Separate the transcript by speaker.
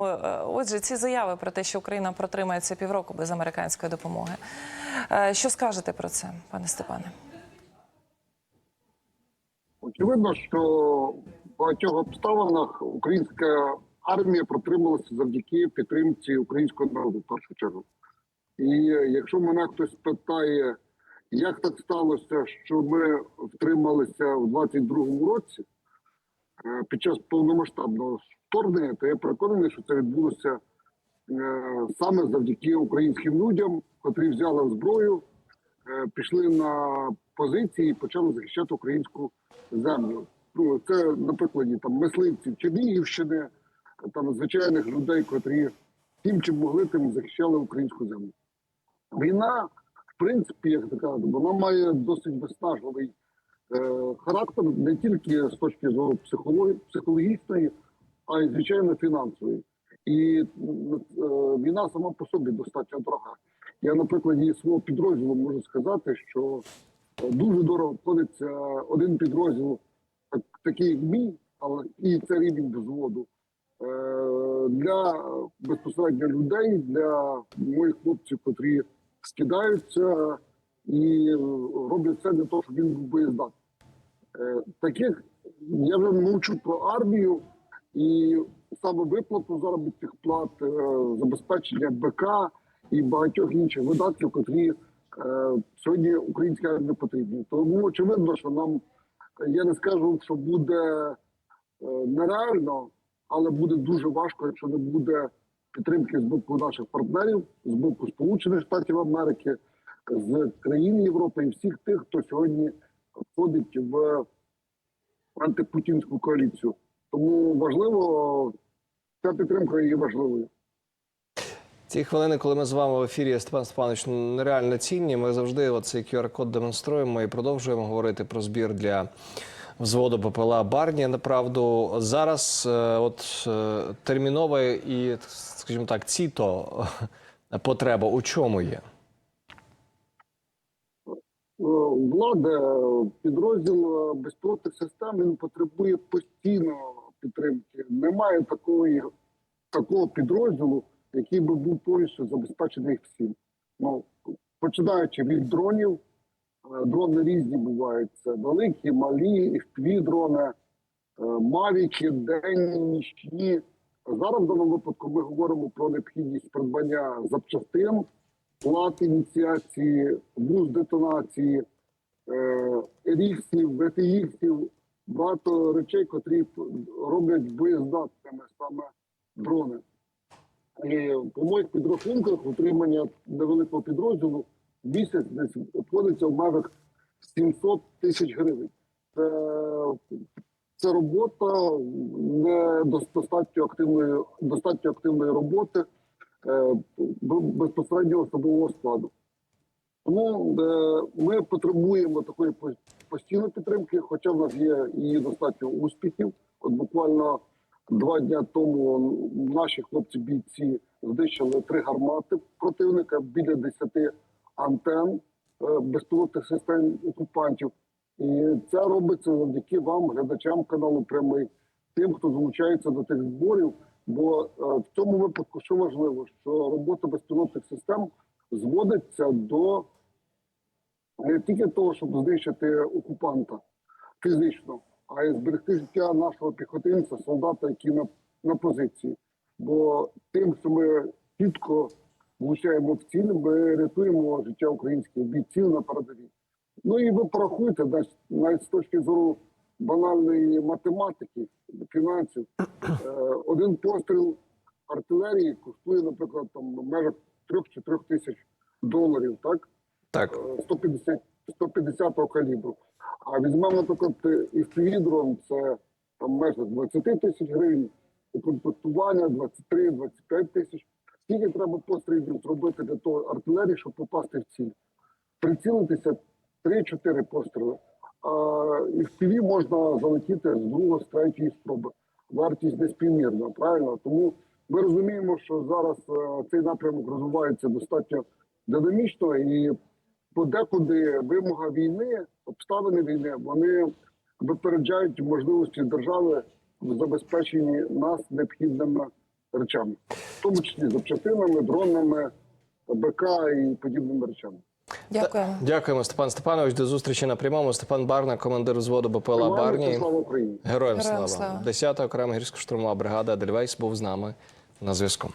Speaker 1: Е, Отже, ці заяви про те, що Україна протримається півроку без американської допомоги. Е, Що скажете про це, пане Степане?
Speaker 2: Очевидно, що в багатьох обставинах українська армія протрималася завдяки підтримці українського народу в першу чергу. І якщо мене хтось питає, як так сталося, що ми втрималися в 22-му році е, під час повномасштабного вторгнення, то я переконаний, що це відбулося е, саме завдяки українським людям, котрі взяли зброю, е, пішли на позиції і почали захищати українську землю. Ну, це на прикладі там мисливців Чернігівщини, там звичайних людей, котрі тим, чим могли, тим захищали українську землю. Війна, в принципі, як така, вона має досить виснажливий е, характер не тільки з точки зору психології, психологічної, а й звичайно фінансової. І е, війна сама по собі достатньо дорога. Я, на прикладі свого підрозділу можу сказати, що е, дуже дорого обходиться один підрозділ, так, такий як мій, але і це рівень взводу. Е, для безпосередньо людей, для моїх хлопців, котрі скидаються і роблять все для того, щоб він був боєздатний. Таких я вже мовчу про армію і саме виплату заробітних плат, е, забезпечення БК і багатьох інших видатків, котрі е, сьогодні українській армії потрібні. Тому очевидно, що нам я не скажу, що буде е, нереально, але буде дуже важко, якщо не буде підтримки з боку наших партнерів, з боку Сполучених Штатів Америки, з країн Європи і всіх тих, хто сьогодні входить в антипутінську коаліцію. Тому важливо ця підтримка є важливою.
Speaker 3: Ці хвилини, коли ми з вами в ефірі, Степан Степанович, нереально цінні. Ми завжди оцей QR-код демонструємо і продовжуємо говорити про збір для взводу БПЛА Барні. Направду зараз е, от е, термінове і, скажімо так, ціто е, потреба у чому є?
Speaker 2: Влада, підрозділ е, систем він потребує постійно підтримки. Немає такої такого підрозділу, який би був повністю забезпечений всім. Ну починаючи від дронів, е, дрони різні бувають. Це великі, малі, fpv дрони, е, мавіки, денні, нічні. Зараз в даному випадку ми говоримо про необхідність придбання запчастин, плат ініціації, буз детонації, е, ріксів, ВТІксів, багато речей, котрі роблять боєздатними саме дрони. І по моїх підрахунках утримання невеликого підрозділу місяць десь обходиться в межах 700 тисяч гривень. Це, це робота не достатньо активної, достатньо активної роботи е, безпосередньо особового складу. Тому е, ми потребуємо такої постійної підтримки, хоча в нас є і достатньо успіхів. От буквально два дні тому наші хлопці-бійці знищили три гармати противника біля 10 антен е, безпілотних систем окупантів. І це робиться завдяки вам, глядачам каналу прямий, тим, хто залучається до тих зборів. Бо е, в цьому випадку що важливо, що робота безпілотних систем зводиться до не тільки того, щоб знищити окупанта фізично, а й зберегти життя нашого піхотинця, солдата, який на, на позиції. Бо тим, що ми чітко влучаємо в ціль, ми рятуємо життя українських бійців на передовій. Ну і ви порахуйте, навіть- навіть з точки зору банальної математики, фінансів, е, один постріл артилерії коштує, наприклад, там в межах 3-4 тисяч доларів, так?
Speaker 3: Так.
Speaker 2: 150 150 калібру. А візьмемо, наприклад, і дрон це там межах 20 тисяч гривень, укомплектування 23-25 тисяч. Скільки треба пострілів зробити для того артилерії, щоб попасти в ціль? Прицілитися 3-4 постріли. А і в піві можна залетіти з другого, з третьої спроби. Вартість неспівмірна, правильно? Тому ми розуміємо, що зараз е, цей напрямок розвивається достатньо динамічно і подекуди вимога війни, обставини війни, вони випереджають можливості держави в забезпеченні нас необхідними речами, в тому числі запчастинами, дронами, БК і подібними речами.
Speaker 1: Дякуємо.
Speaker 3: Дякуємо, Степан Степанович. До зустрічі на прямому. Степан Барна, командир взводу БПЛА Барні.
Speaker 2: Слава Україні!
Speaker 3: Героям
Speaker 1: Героям
Speaker 3: слава.
Speaker 1: слава.
Speaker 3: 10-та окрема гірсько-штурмова бригада Дельвейс був з нами на зв'язку.